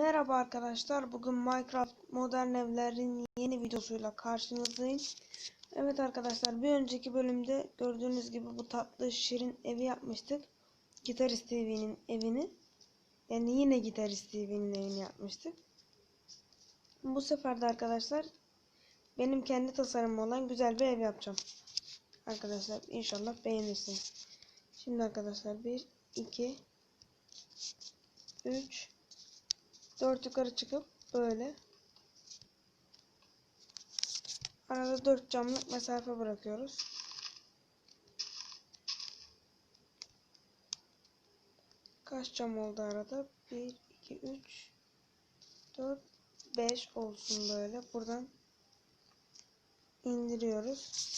Merhaba arkadaşlar. Bugün Minecraft Modern Evler'in yeni videosuyla karşınızdayım. Evet arkadaşlar bir önceki bölümde gördüğünüz gibi bu tatlı şirin evi yapmıştık. Gitarist TV'nin evini. Yani yine Gitarist TV'nin evini yapmıştık. Bu sefer de arkadaşlar benim kendi tasarımım olan güzel bir ev yapacağım. Arkadaşlar inşallah beğenirsiniz. Şimdi arkadaşlar 1, 2, 3, 4 yukarı çıkıp böyle arada 4 camlık mesafe bırakıyoruz. Kaç cam oldu arada? 1 2 3 4 5 olsun böyle. Buradan indiriyoruz.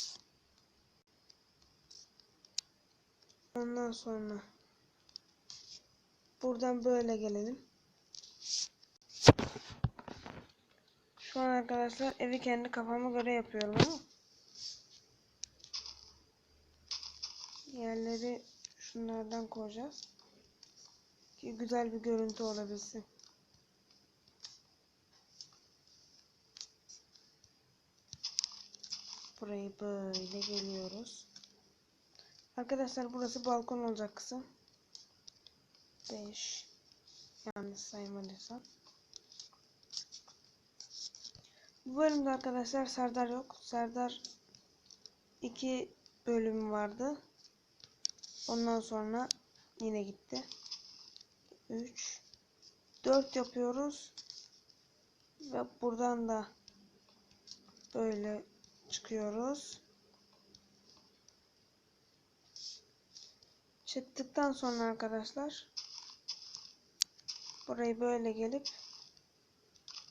Ondan sonra buradan böyle gelelim. Şu an arkadaşlar evi kendi kafama göre yapıyorum ama yerleri şunlardan koyacağız ki güzel bir görüntü olabilsin. Burayı böyle geliyoruz. Arkadaşlar burası balkon olacak kısım. 5 yanlış saymadıysam. Bu bölümde arkadaşlar Serdar yok. Serdar 2 bölüm vardı. Ondan sonra yine gitti. 3 4 yapıyoruz. Ve buradan da böyle çıkıyoruz. Çıktıktan sonra arkadaşlar burayı böyle gelip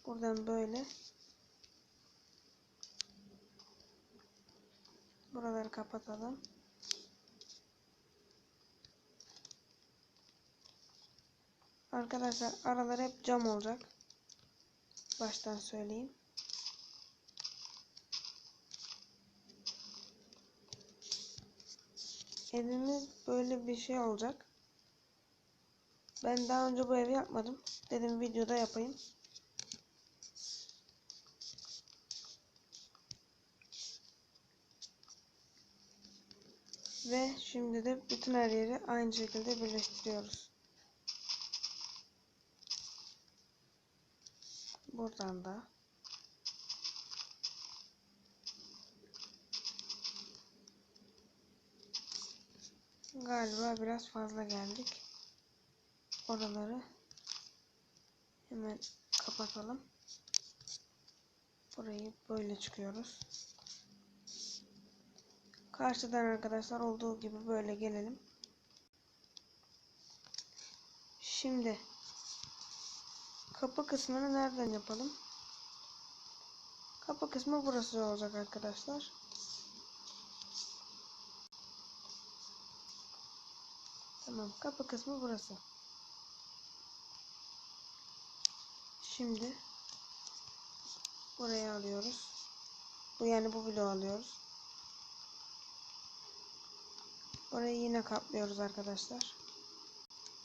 buradan böyle buraları kapatalım. Arkadaşlar aralar hep cam olacak. Baştan söyleyeyim. Evimiz böyle bir şey olacak. Ben daha önce bu evi yapmadım. Dedim videoda yapayım. Ve şimdi de bütün her yeri aynı şekilde birleştiriyoruz. Buradan da Galiba biraz fazla geldik. Oraları hemen kapatalım. Burayı böyle çıkıyoruz. Karşıdan arkadaşlar olduğu gibi böyle gelelim. Şimdi kapı kısmını nereden yapalım? Kapı kısmı burası olacak arkadaşlar. Tamam kapı kısmı burası. Şimdi buraya alıyoruz. Bu yani bu bloğu alıyoruz. Orayı yine kaplıyoruz arkadaşlar.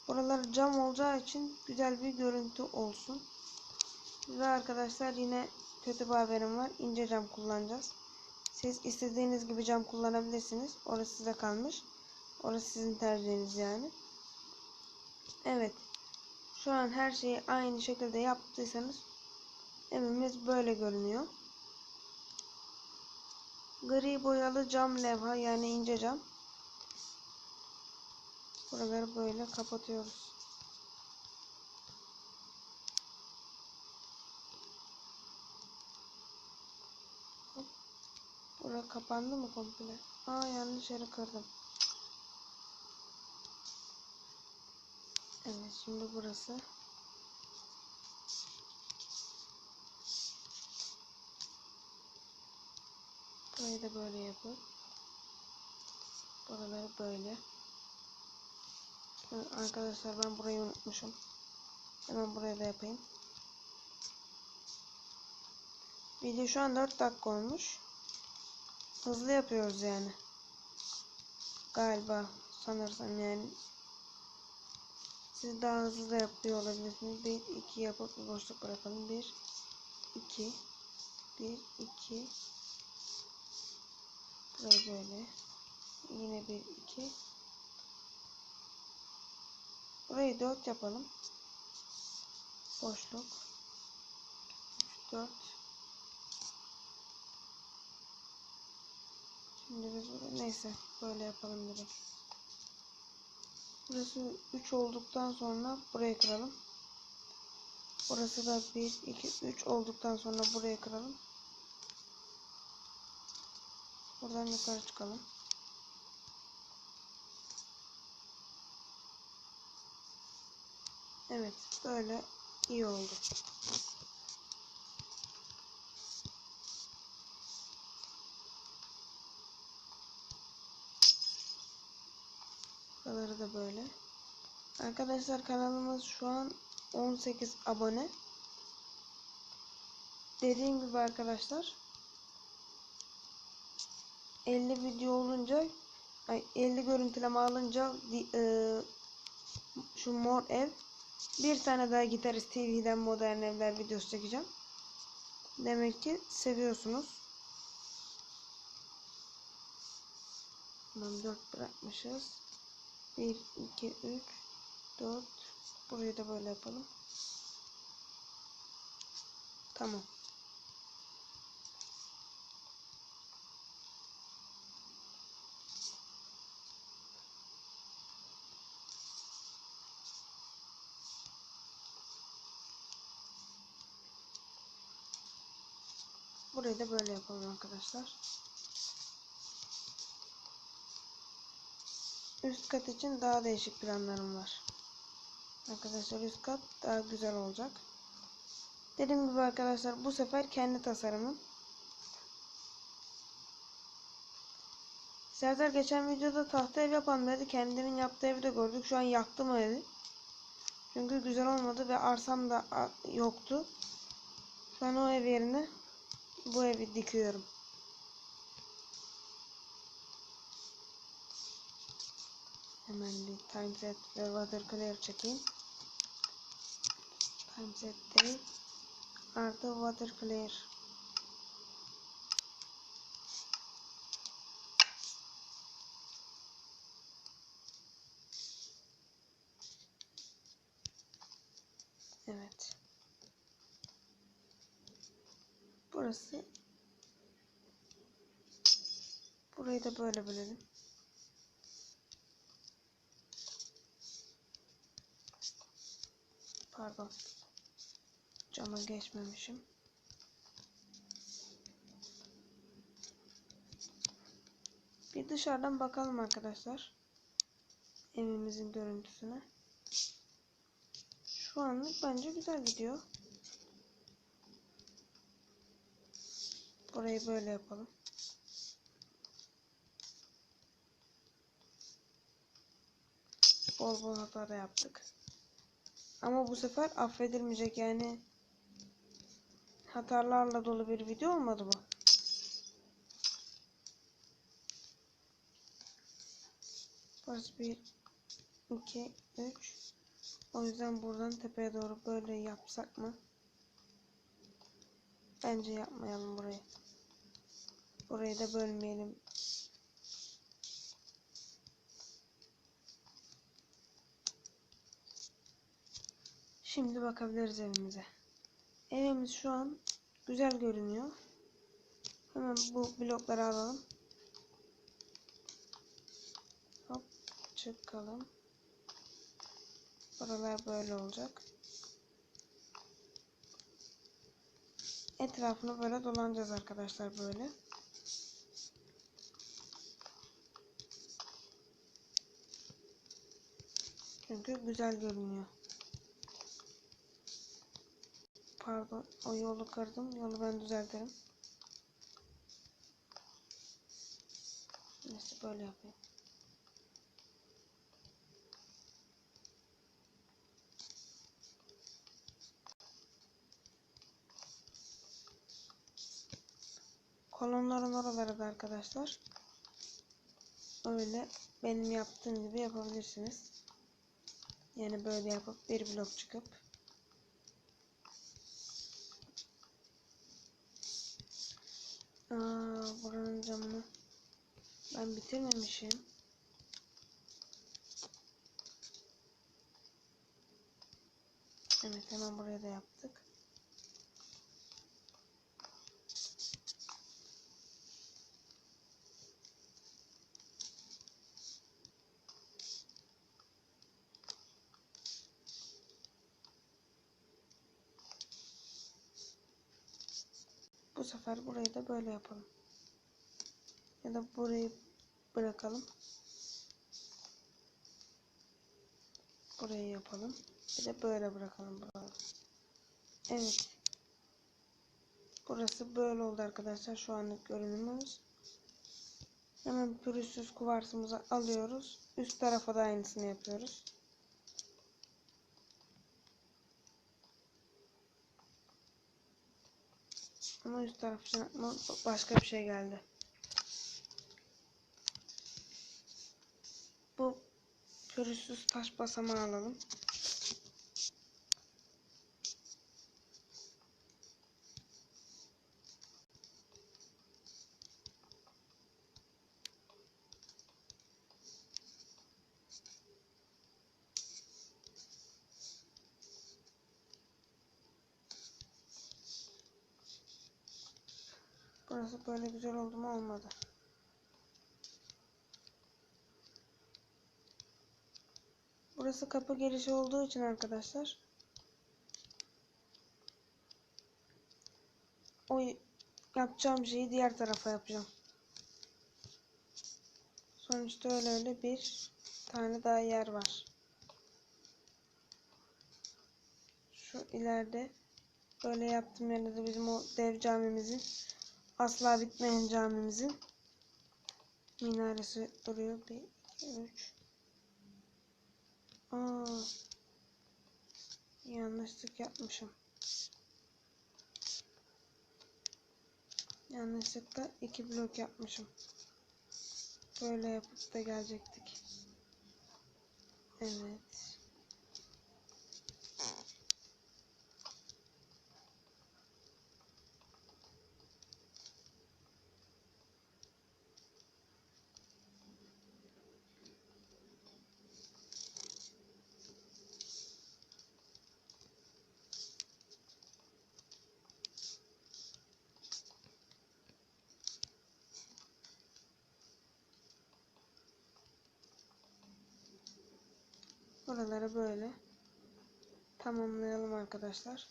Buralar cam olacağı için güzel bir görüntü olsun. Ve arkadaşlar yine kötü bir haberim var. İnce cam kullanacağız. Siz istediğiniz gibi cam kullanabilirsiniz. Orası size kalmış. Orası sizin tercihiniz yani. Evet. Şu an her şeyi aynı şekilde yaptıysanız evimiz böyle görünüyor. Gri boyalı cam levha yani ince cam. Buraları böyle kapatıyoruz. Bura kapandı mı komple? Aa yanlış yere kırdım. Evet şimdi burası. Burayı da böyle yapıp buraları böyle. Arkadaşlar ben burayı unutmuşum. Hemen buraya da yapayım. Video şu an 4 dakika olmuş. Hızlı yapıyoruz yani. Galiba sanırsam yani. Siz daha hızlı da yapıyor olabilirsiniz. 1 2 yapıp bir boşluk bırakalım. 1 2 1 2 Burayı böyle. Yine 1 2 Burayı 4 yapalım. Boşluk. 3 4 Şimdi biz buraya neyse böyle yapalım direkt. Burası 3 olduktan sonra buraya kıralım. Burası da 1 2 3 olduktan sonra buraya kıralım. Buradan yukarı çıkalım. Evet, böyle iyi oldu. Buraları da böyle. Arkadaşlar kanalımız şu an 18 abone. Dediğim gibi arkadaşlar 50 video olunca ay 50 görüntüleme alınca e, şu mor ev bir tane daha Gitarist TV'den modern evler videosu çekeceğim. Demek ki seviyorsunuz. Tamam 4 bırakmışız. 1 2 3 4 burayı da böyle yapalım. Tamam. Burayı da böyle yapalım arkadaşlar. Üst kat için daha değişik planlarım var. Arkadaşlar üst kat daha güzel olacak. Dediğim gibi arkadaşlar bu sefer kendi tasarımım. Serdar geçen videoda tahta ev yapan dedi. Kendinin yaptığı evi de gördük. Şu an yaktım evi. Çünkü güzel olmadı ve arsam da yoktu. An o ev yerine bu evi dikiyorum. Hemen bir timeset ve watercolor çekeyim. Timeset değil. Artı watercolor. Evet. Burası Burayı da böyle bölelim. Pardon. Cama geçmemişim. Bir dışarıdan bakalım arkadaşlar. Evimizin görüntüsüne. Şu anlık bence güzel gidiyor. Burayı böyle yapalım. Bol bol hata da yaptık. Ama bu sefer affedilmeyecek yani hatalarla dolu bir video olmadı bu. Burası 1 2 3 O yüzden buradan tepeye doğru böyle yapsak mı? Bence yapmayalım burayı. Burayı da bölmeyelim. Şimdi bakabiliriz evimize. Evimiz şu an güzel görünüyor. Hemen bu blokları alalım. Hop çıkalım. Buralar böyle olacak. Etrafını böyle dolanacağız arkadaşlar böyle. Çünkü güzel görünüyor. Pardon o yolu kırdım. Yolu ben düzeltirim. Neyse böyle yapayım. Kolonların oraları da arkadaşlar. Öyle benim yaptığım gibi yapabilirsiniz. Yani böyle yapıp bir blok çıkıp Aa, buranın camını ben bitirmemişim. Evet hemen buraya da yaptık. Bu sefer burayı da böyle yapalım. Ya da burayı bırakalım. Burayı yapalım. Bir de böyle bırakalım buraları. Evet. Burası böyle oldu arkadaşlar. Şu anlık görünümümüz. Hemen pürüzsüz kuvarsımızı alıyoruz. Üst tarafa da aynısını yapıyoruz. Ama üst taraf için aklıma başka bir şey geldi. Bu pürüzsüz taş basamağı alalım. Burası böyle güzel oldu mu olmadı. Burası kapı girişi olduğu için arkadaşlar o yapacağım şeyi diğer tarafa yapacağım. Sonuçta öyle öyle bir tane daha yer var. Şu ileride böyle yaptığım yerde de bizim o dev camimizin asla bitmeyen camimizin minaresi duruyor. 1, 2, 3 Aa, yanlışlık yapmışım. Yanlışlıkla iki blok yapmışım. Böyle yapıp da gelecektik. Evet. Buraları böyle tamamlayalım arkadaşlar.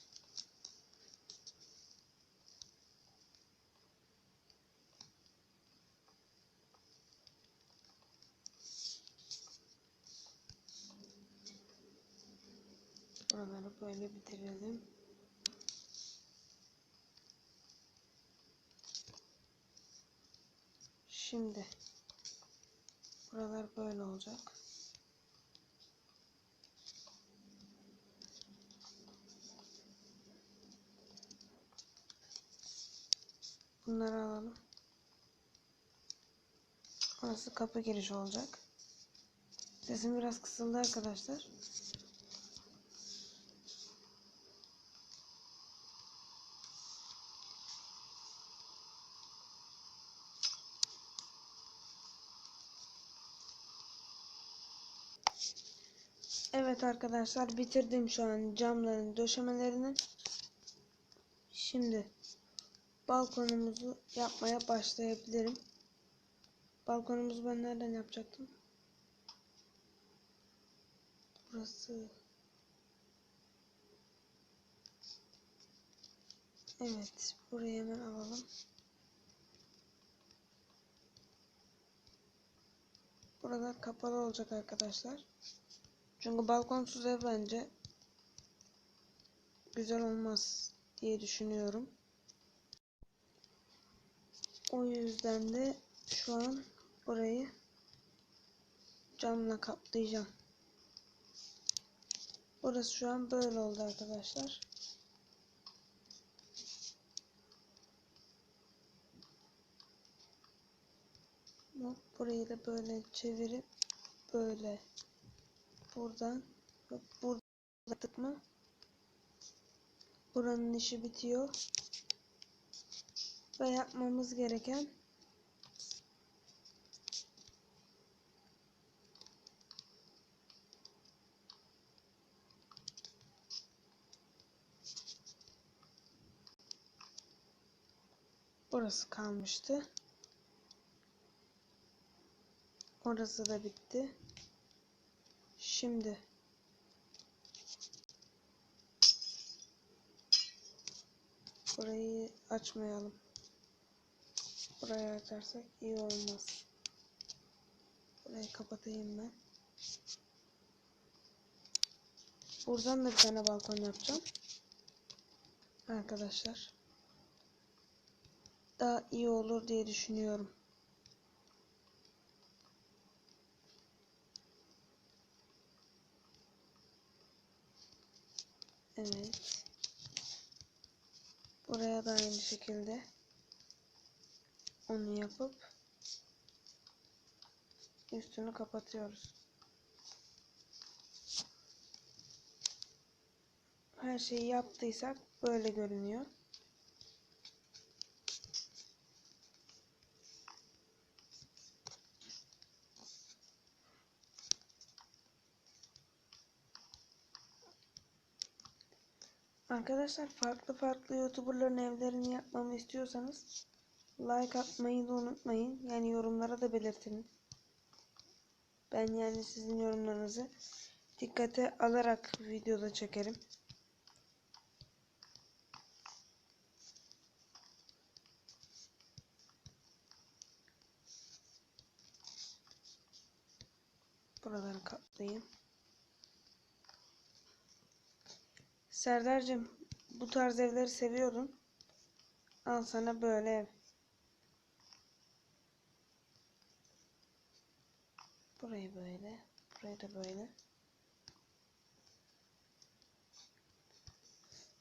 Buraları böyle bitirelim. Şimdi buralar böyle olacak. Bunları alalım. Orası kapı girişi olacak. Sesim biraz kısıldı arkadaşlar. Evet arkadaşlar bitirdim şu an camların döşemelerini. Şimdi balkonumuzu yapmaya başlayabilirim. Balkonumuzu ben nereden yapacaktım? Burası. Evet, burayı hemen alalım. Buralar kapalı olacak arkadaşlar. Çünkü balkonsuz ev bence güzel olmaz diye düşünüyorum. O yüzden de şu an burayı camla kaplayacağım. Burası şu an böyle oldu arkadaşlar. Burayı da böyle çevirip böyle buradan burada yaptık mı? Buranın işi bitiyor. Ve yapmamız gereken Burası kalmıştı. Orası da bitti. Şimdi burayı açmayalım. Burayı açarsak iyi olmaz. Burayı kapatayım ben. Buradan da bir tane balkon yapacağım. Arkadaşlar. Daha iyi olur diye düşünüyorum. Evet. Buraya da aynı şekilde onu yapıp üstünü kapatıyoruz. Her şeyi yaptıysak böyle görünüyor. Arkadaşlar farklı farklı YouTuber'ların evlerini yapmamı istiyorsanız like atmayı da unutmayın. Yani yorumlara da belirtin. Ben yani sizin yorumlarınızı dikkate alarak videoda çekerim. Buraları katlayayım. Serdar'cığım bu tarz evleri seviyordun. Al sana böyle ev. Burayı böyle. Burayı da böyle.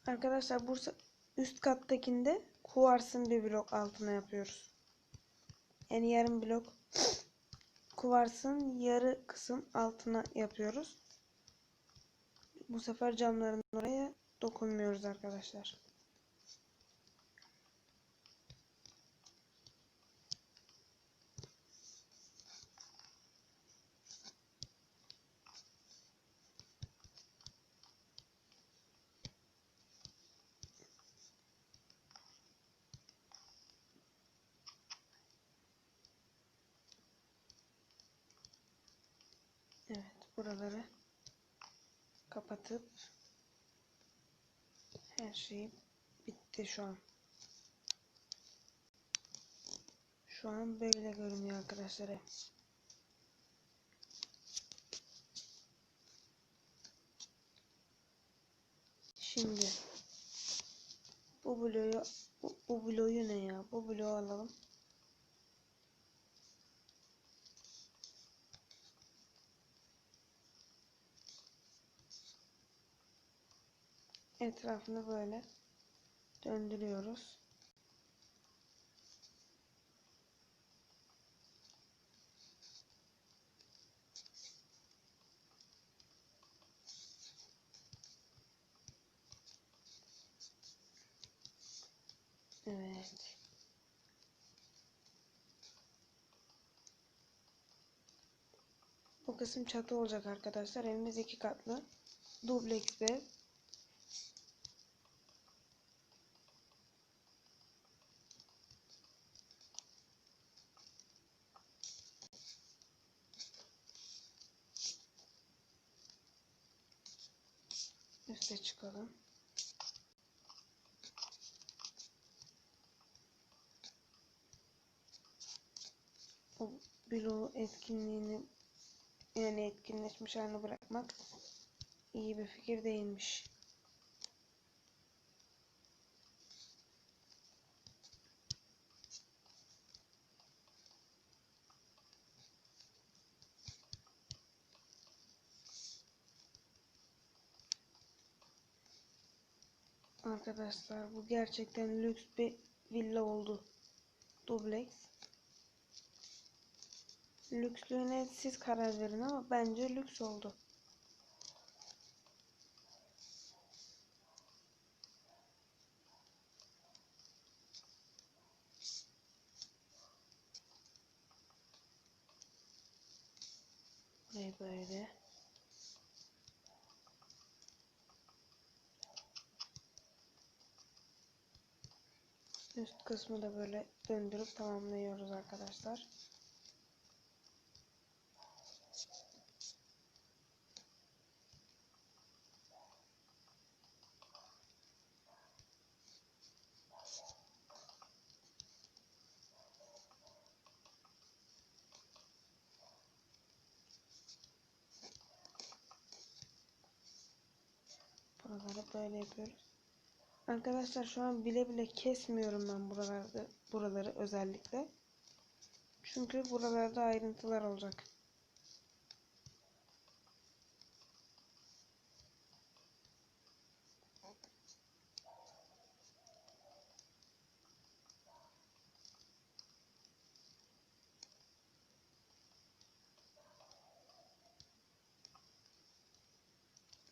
Arkadaşlar Bursa üst kattakinde kuvarsın bir blok altına yapıyoruz. Yani yarım blok kuvarsın yarı kısım altına yapıyoruz. Bu sefer camların oraya dokunmuyoruz arkadaşlar. Evet buraları kapatıp her şey bitti şu an. Şu an böyle görünüyor arkadaşlar. Şimdi bu bloğu bu, bu bloğu ne ya? Bu bloğu alalım. Etrafını böyle döndürüyoruz. Evet. Bu kısım çatı olacak arkadaşlar. Evimiz iki katlı. Dubleks ev. Üste çıkalım. O bloğu etkinliğini yani etkinleşmiş halini bırakmak iyi bir fikir değilmiş. Arkadaşlar bu gerçekten lüks bir villa oldu. Dubleks. Lükslüğüne siz karar verin ama bence lüks oldu. Burayı böyle. Üst kısmı da böyle döndürüp tamamlıyoruz arkadaşlar. Buraları böyle yapıyoruz. Arkadaşlar şu an bile bile kesmiyorum ben buralarda buraları özellikle. Çünkü buralarda ayrıntılar olacak.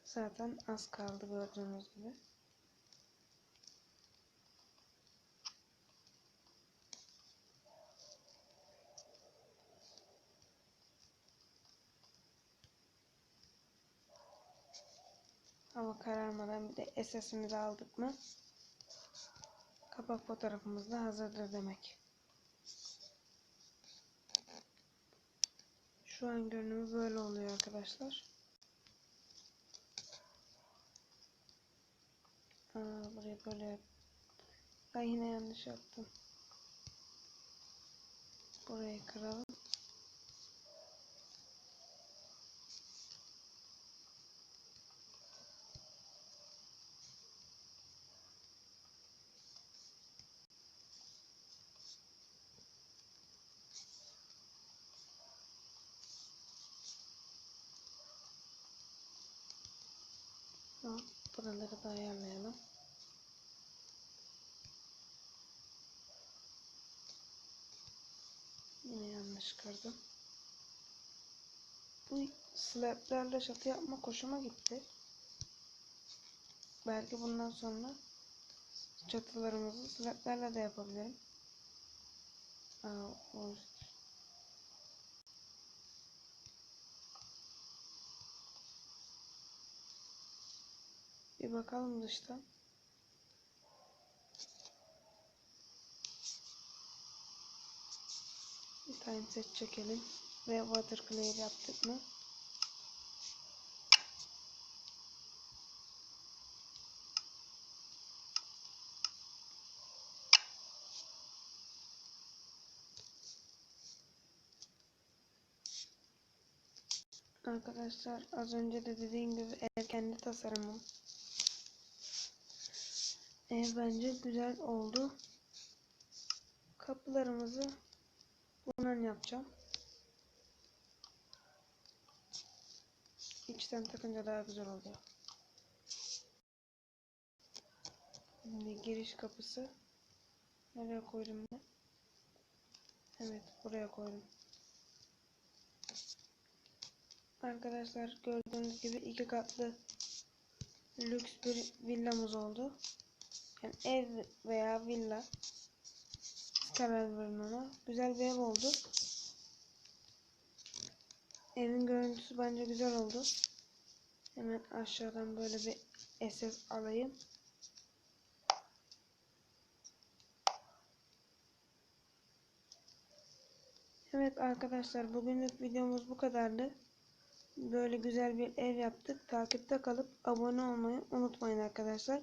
Zaten az kaldı gördüğünüz gibi. Hava kararmadan bir de SS'imizi aldık mı kapak fotoğrafımız da hazırdır demek. Şu an görünümü böyle oluyor arkadaşlar. Aa, burayı böyle. Ben yine yanlış yaptım. Burayı kıralım. Tamam, buraları da ayarlayalım. Yine yanlış kırdım. Bu slablerle çatı yapmak hoşuma gitti. Belki bundan sonra çatılarımızı slablerle de yapabilirim. Aa, o Bir bakalım dıştan. Time set çekelim. Ve water clear yaptık mı? Arkadaşlar az önce de dediğim gibi ev kendi tasarımım. Ev bence güzel oldu. Kapılarımızı bundan yapacağım. İçten takınca daha güzel oluyor. Şimdi giriş kapısı. Nereye koydum ben? Evet buraya koydum. Arkadaşlar gördüğünüz gibi iki katlı lüks bir villamız oldu. Yani ev veya villa verin ona. Güzel bir ev oldu. Evin görüntüsü bence güzel oldu. Hemen aşağıdan böyle bir SS alayım. Evet arkadaşlar bugünlük videomuz bu kadardı. Böyle güzel bir ev yaptık. Takipte kalıp abone olmayı unutmayın arkadaşlar.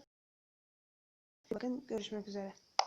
Bakın görüşmek üzere.